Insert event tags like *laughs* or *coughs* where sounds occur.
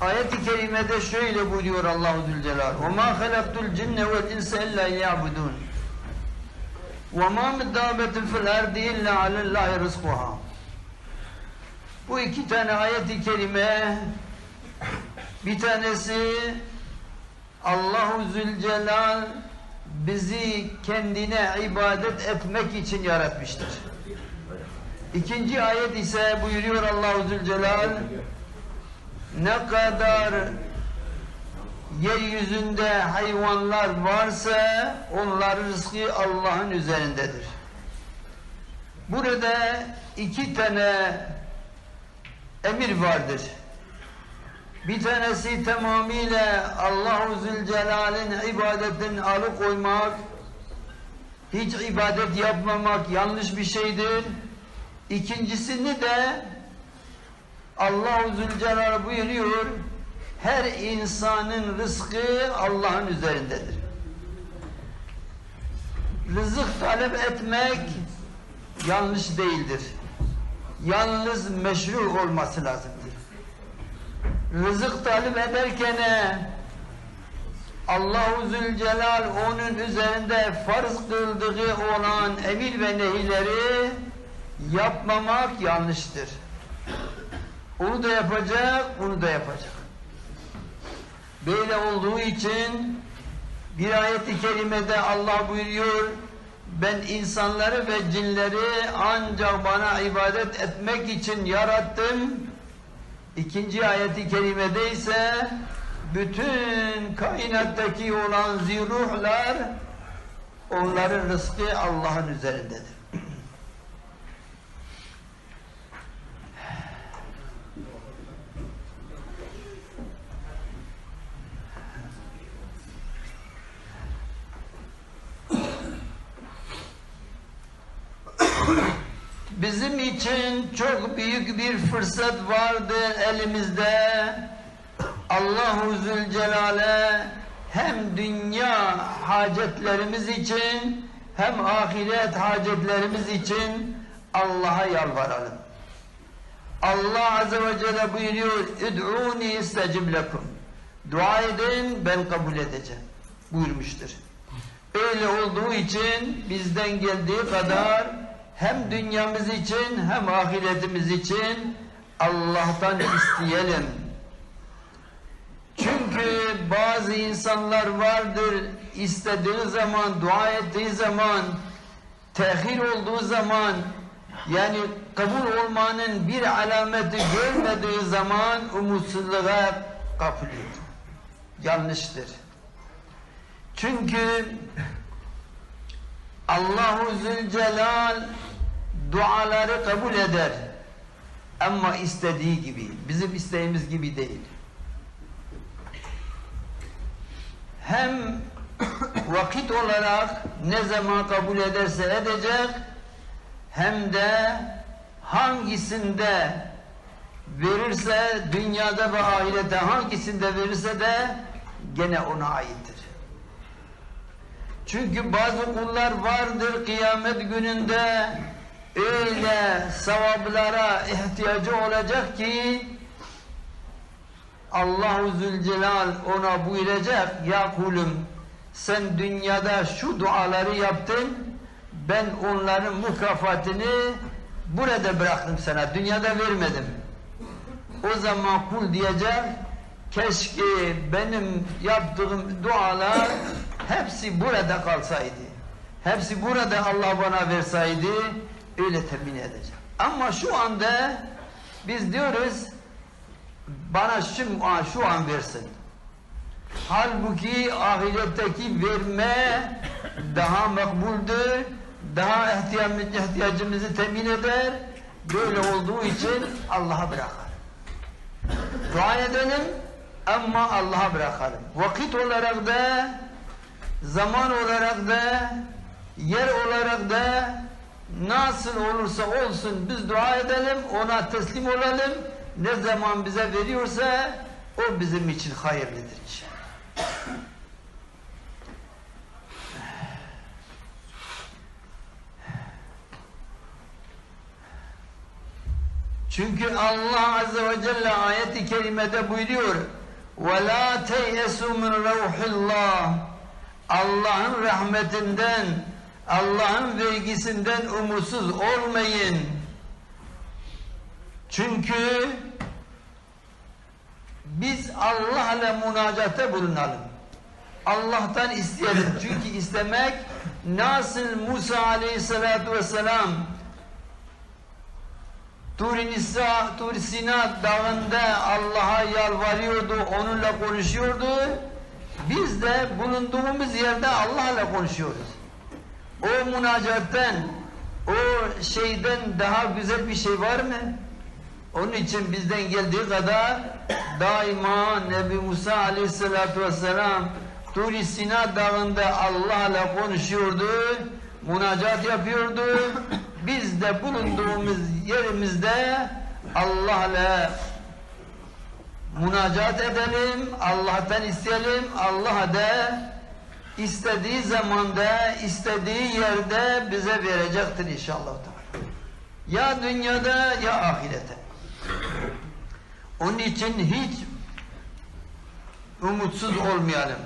Ayet-i kerimede şöyle buyuruyor Allahu Zülcelal. وَمَا خَلَقْتُ الْجِنَّ وَالْاِنْسَ اِلَّا يَعْبُدُونَ وَمَا مِنْ دَابَةٍ فِي الْاَرْضِ اِلَّا عَلَى اللّٰهِ رِزْقُهَا Bu iki tane ayet-i kerime bir tanesi Allahu Zülcelal bizi kendine ibadet etmek için yaratmıştır. İkinci ayet ise buyuruyor Allahu Zülcelal ne kadar yeryüzünde hayvanlar varsa onların rızkı Allah'ın üzerindedir. Burada iki tane emir vardır. Bir tanesi tamamıyla Allahu Zülcelal'in ibadetini alıkoymak, hiç ibadet yapmamak yanlış bir şeydir. İkincisini de Allahu Zülcelal buyuruyor, her insanın rızkı Allah'ın üzerindedir. Rızık talep etmek yanlış değildir. Yalnız meşru olması lazımdır. Rızık talep ederken Allahu Zülcelal onun üzerinde farz kıldığı olan emir ve nehileri yapmamak yanlıştır. Onu da yapacak, bunu da yapacak. Böyle olduğu için bir ayet-i kerimede Allah buyuruyor ben insanları ve cinleri ancak bana ibadet etmek için yarattım. İkinci ayet-i kerimede ise bütün kainattaki olan ziruhlar onların rızkı Allah'ın üzerindedir. Bizim için çok büyük bir fırsat vardır elimizde. Allahu Zülcelal'e hem dünya hacetlerimiz için hem ahiret hacetlerimiz için Allah'a yalvaralım. Allah Azze ve Celle buyuruyor İd'uni istecib lekum Dua edin ben kabul edeceğim buyurmuştur. Öyle olduğu için bizden geldiği kadar hem dünyamız için hem ahiretimiz için Allah'tan isteyelim. Çünkü bazı insanlar vardır istediği zaman, dua ettiği zaman, tehir olduğu zaman yani kabul olmanın bir alameti görmediği zaman umutsuzluğa kapılıyor. Yanlıştır. Çünkü Allahu Zülcelal duaları kabul eder. Ama istediği gibi, bizim isteğimiz gibi değil. Hem *coughs* vakit olarak ne zaman kabul ederse edecek, hem de hangisinde verirse, dünyada ve ahirette hangisinde verirse de gene ona aittir. Çünkü bazı kullar vardır kıyamet gününde öyle sevaplara ihtiyacı olacak ki Allahu Zülcelal ona buyuracak ya kulum sen dünyada şu duaları yaptın ben onların mükafatını burada bıraktım sana dünyada vermedim o zaman kul diyecek keşke benim yaptığım dualar hepsi burada kalsaydı. Hepsi burada Allah bana verseydi öyle temin edeceğim. Ama şu anda biz diyoruz bana şu, şu an versin. Halbuki ahiretteki verme daha makbuldür, daha ihtiyacımızı temin eder. Böyle olduğu için Allah'a bırakar. Dua edelim ama Allah'a bırakalım. Vakit olarak da zaman olarak da yer olarak da nasıl olursa olsun biz dua edelim, ona teslim olalım. Ne zaman bize veriyorsa o bizim için hayırlıdır inşallah. Çünkü Allah Azze ve Celle ayeti kerimede buyuruyor وَلَا تَيْأَسُوا مِنْ رَوْحِ اللّٰهِ Allah'ın rahmetinden, Allah'ın vergisinden umutsuz olmayın. Çünkü biz Allah ile münacate bulunalım. Allah'tan isteyelim. *laughs* Çünkü istemek nasıl Musa aleyhissalatu vesselam Tur-i Nisa, tur Sina dağında Allah'a yalvarıyordu, onunla konuşuyordu. Biz de bulunduğumuz yerde Allah'la konuşuyoruz. O münacatten, o şeyden daha güzel bir şey var mı? Onun için bizden geldiği kadar daima Nebi Musa aleyhissalatu vesselam Tur-i Sina dağında Allah'la konuşuyordu, münacat yapıyordu. Biz de bulunduğumuz yerimizde Allah'la münacat edelim, Allah'tan isteyelim, Allah da istediği zamanda, istediği yerde bize verecektir inşallah. Ya dünyada ya ahirete. Onun için hiç umutsuz olmayalım.